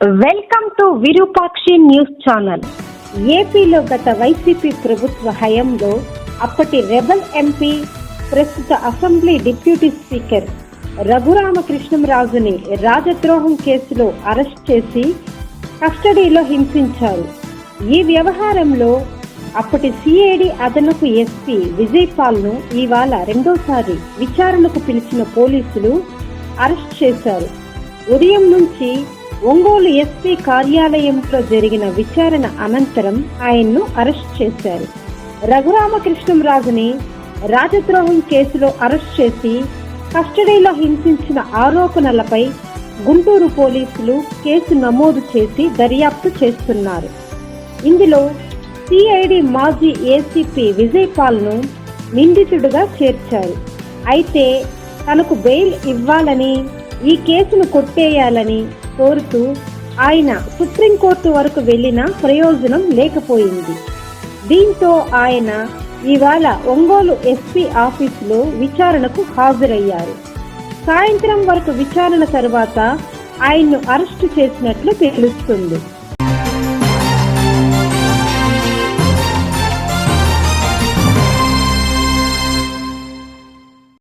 Welcome to Virupakshi news channel ఏపీలో గత YCP ప్రభుత్వ హయంలో అప్పటి రెబల్ ఎంపీ ప్రస్తుత అసెంబ్లీ డిప్యూటీ స్పీకర్ రఘురామకృష్ణంరాజుని రాజద్రోహం కేసులో అరెస్ట్ చేసి కస్టడీలో హింసించారు. ఈ వ్యవహారంలో అప్పటి సిఐడి అదనపు ఎస్పీ విజయ్ పాల్ను ఇవాళ రెండోసారి విచారణకు పిలిచిన పోలీసులు అరెస్ట్ చేశారు. ఉదయం నుంచి ఒంగోలు ఎస్పీ కార్యాలయంలో జరిగిన విచారణ అనంతరం ఆయన్ను అరెస్ట్ చేశారు. రఘురామకృష్ణంరాజుని రాజద్రోహం కేసులో అరెస్ట్ చేసి కస్టడీలో హింసించిన ఆరోపణలపై గుంటూరు పోలీసులు కేసు నమోదు చేసి దర్యాప్తు చేస్తున్నారు. ఇందులో సిఐడి మాజీ ఏసీపీ విజయ్ పాల్ను నిందితుడుగా చేర్చారు. అయితే తనకు బెయిల్ ఇవ్వాలని ఈ కేసును కొట్టేయాలని కోరుతూ ఆయన సుప్రీంకోర్టు వరకు వెళ్ళిన ప్రయోజనం లేకపోయింది. దీంతో ఆయన ఇవాళ ఒంగోలు ఎస్పీ ఆఫీసులో విచారణకు హాజరయ్యారు. సాయంత్రం వరకు విచారణ తర్వాత ఆయన్ను అరెస్టు చేసినట్లు తెలుస్తుంది.